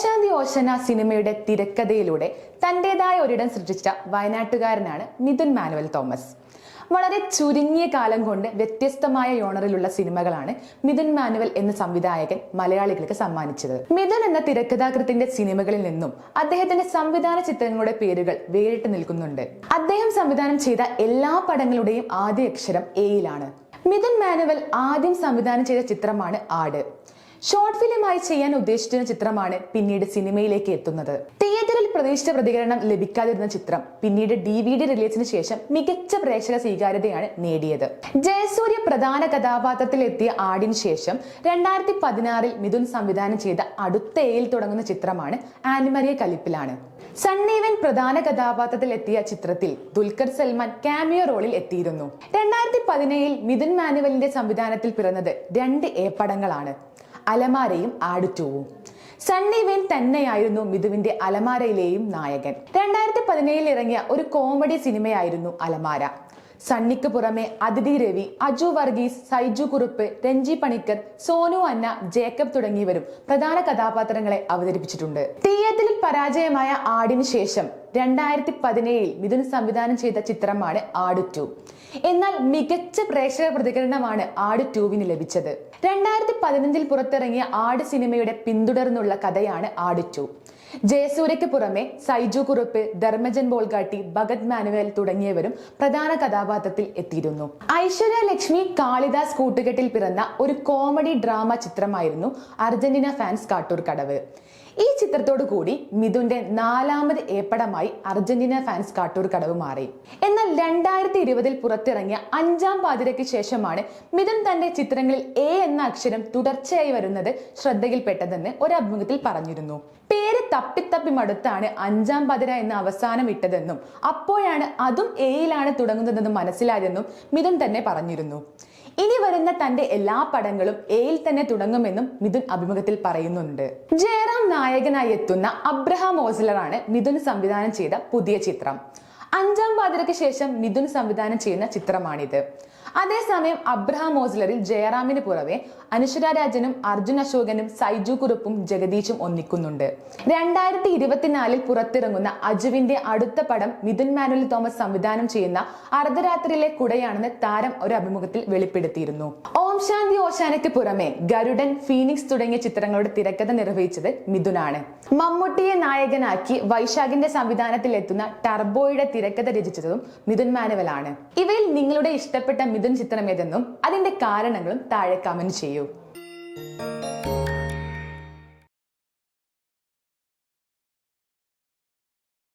ശാന്തി ഓശന സിനിമയുടെ തിരക്കഥയിലൂടെ തന്റെതായ ഒരിടം സൃഷ്ടിച്ച വയനാട്ടുകാരനാണ് മിഥുൻ മാനുവൽ തോമസ്. വളരെ ചുരുങ്ങിയ കാലം കൊണ്ട് വ്യത്യസ്തമായ യോണറിലുള്ള സിനിമകളാണ് മിഥുൻ മാനുവൽ എന്ന സംവിധായകൻ മലയാളികൾക്ക് സമ്മാനിച്ചത്. മിഥുൻ എന്ന തിരക്കഥാകൃത്തിന്റെ സിനിമകളിൽ നിന്നും അദ്ദേഹത്തിന്റെ സംവിധാന ചിത്രങ്ങളുടെ പേരുകൾ വേറിട്ട് നിൽക്കുന്നുണ്ട്. അദ്ദേഹം സംവിധാനം ചെയ്ത എല്ലാ പടങ്ങളുടെയും ആദ്യ അക്ഷരം എയിലാണ് മിഥുൻ മാനുവൽ ആദ്യം സംവിധാനം ചെയ്ത ചിത്രമാണ് ആട്. ഷോർട്ട് ഫിലിമായി ചെയ്യാൻ ഉദ്ദേശിച്ചിരുന്ന ചിത്രമാണ് പിന്നീട് സിനിമയിലേക്ക് എത്തുന്നത്. തിയേറ്ററിൽ പ്രതീക്ഷിച്ച പ്രതികരണം ലഭിക്കാതിരുന്ന ചിത്രം പിന്നീട് ഡി വി ഡി റിലീസിന് ശേഷം മികച്ച പ്രേക്ഷക സ്വീകാര്യതയാണ് നേടിയത്. ജയസൂര്യ പ്രധാന കഥാപാത്രത്തിൽ എത്തിയ ആടിന് ശേഷം രണ്ടായിരത്തി പതിനാറിൽ മിഥുൻ സംവിധാനം ചെയ്ത അടുത്ത എയിൽ തുടങ്ങുന്ന ചിത്രമാണ് ആനിമറിയ കലിപ്പിലാണ്. സണ്ണീവൻ പ്രധാന കഥാപാത്രത്തിൽ എത്തിയ ചിത്രത്തിൽ ദുൽഖർ സൽമാൻ കാമിയോ റോളിൽ എത്തിയിരുന്നു. രണ്ടായിരത്തി പതിനേഴിൽ മിഥുൻ മാനുവലിന്റെ സംവിധാനത്തിൽ പിറന്നത് രണ്ട് എ പടങ്ങളാണ്. അലമാരയും ആടുറ്റവും സണ്ണി വെയിൻ തന്നെയായിരുന്നു മിഥുവിന്റെ അലമാരയിലെയും നായകൻ. രണ്ടായിരത്തി പതിനേഴിൽ ഇറങ്ങിയ ഒരു കോമഡി സിനിമയായിരുന്നു അലമാര. സണ്ണിക്ക് പുറമെ അതിഥി രവി അജു വർഗീസ് സൈജു കുറുപ്പ് രഞ്ജി പണിക്കർ സോനു അന്ന ജേക്കബ് തുടങ്ങിയവരും പ്രധാന കഥാപാത്രങ്ങളെ അവതരിപ്പിച്ചിട്ടുണ്ട്. തിയേറ്ററിൽ പരാജയമായ ആടിന് ശേഷം രണ്ടായിരത്തി പതിനേഴിൽ മിഥുൻ സംവിധാനം ചെയ്ത ചിത്രമാണ് ആട് ടു എന്നാൽ മികച്ച പ്രേക്ഷക പ്രതികരണമാണ് ആട് ടുവിന് ലഭിച്ചത്. രണ്ടായിരത്തി പതിനഞ്ചിൽ പുറത്തിറങ്ങിയ ആട് സിനിമയുടെ പിന്തുടർന്നുള്ള കഥയാണ് ആട് ടു ജയസൂര്യയ്ക്ക് പുറമെ സൈജു കുറുപ്പ് ധർമ്മജൻ ബോൾഗാട്ടി ഭഗത് മാനുവൽ തുടങ്ങിയവരും പ്രധാന കഥാപാത്രത്തിൽ എത്തിയിരുന്നു. ഐശ്വര്യ ലക്ഷ്മി കാളിദാസ് കൂട്ടുകെട്ടിൽ പിറന്ന ഒരു കോമഡി ഡ്രാമ ചിത്രമായിരുന്നു അർജന്റീന ഫാൻസ് കാട്ടൂർ കടവ് ഈ ചിത്രത്തോടു കൂടി മിഥുന്റെ നാലാമത് ഏപ്പടമായി അർജന്റീന ഫാൻസ് കാട്ടൂർ കടവ് മാറി. എന്നാൽ രണ്ടായിരത്തി ഇരുപതിൽ പുറത്തിറങ്ങിയ അഞ്ചാം പാതിരയ്ക്ക് ശേഷമാണ് മിഥുൻ തന്റെ ചിത്രങ്ങളിൽ എ എന്ന അക്ഷരം തുടർച്ചയായി വരുന്നത് ശ്രദ്ധയിൽപ്പെട്ടതെന്ന് ഒരു അഭിമുഖത്തിൽ പറഞ്ഞിരുന്നു. പേര് തപ്പിത്തപ്പി മടുത്താണ് അഞ്ചാം പതിര എന്ന് അവസാനം ഇട്ടതെന്നും അപ്പോഴാണ് അതും എയിലാണ് തുടങ്ങുന്നതെന്നും മനസ്സിലായതെന്നും മിഥുൻ തന്നെ പറഞ്ഞിരുന്നു. ഇനി വരുന്ന തന്റെ എല്ലാ പടങ്ങളും എയിൽ തന്നെ തുടങ്ങുമെന്നും മിഥുൻ അഭിമുഖത്തിൽ പറയുന്നുണ്ട്. ജയറാം നായകനായി എത്തുന്ന അബ്രഹാം ഓസ്ലറാണ് മിഥുൻ സംവിധാനം ചെയ്ത പുതിയ ചിത്രം. അഞ്ചാം പാതിരയ്ക്ക് ശേഷം മിഥുൻ സംവിധാനം ചെയ്യുന്ന ചിത്രമാണിത്. അതേസമയം അബ്രഹാം ഓസ്ലറിൽ ജയറാമിന് പുറമെ അനുശ്വര രാജനും അർജുൻ അശോകനും സൈജു കുറുപ്പും ജഗദീഷും ഒന്നിക്കുന്നുണ്ട്. രണ്ടായിരത്തി ഇരുപത്തിനാലിൽ പുറത്തിറങ്ങുന്ന അജുവിന്റെ അടുത്ത പടം മിഥുൻ മാനുവൽ തോമസ് സംവിധാനം ചെയ്യുന്ന അർദ്ധരാത്രിയിലെ കുടയാണെന്ന് താരം ഒരു അഭിമുഖത്തിൽ വെളിപ്പെടുത്തിയിരുന്നു. ഓം ശാന്തി ഓശാനയ്ക്ക് പുറമെ ഗരുഡൻ ഫീനിക്സ് തുടങ്ങിയ ചിത്രങ്ങളുടെ തിരക്കഥ നിർവഹിച്ചത് മിഥുനാണ്. മമ്മൂട്ടിയെ നായകനാക്കി വൈശാഖിന്റെ സംവിധാനത്തിൽ എത്തുന്ന ടർബോയുടെ തിരക്കഥ രചിച്ചതും മിഥുൻ മാനുവലാണ്. ഇവയിൽ നിങ്ങളുടെ ഇഷ്ടപ്പെട്ട മിഥുൻ ചിത്രം ഏതെന്നും അതിന്റെ കാരണങ്ങളും താഴെ കമന്റ് ചെയ്യൂ.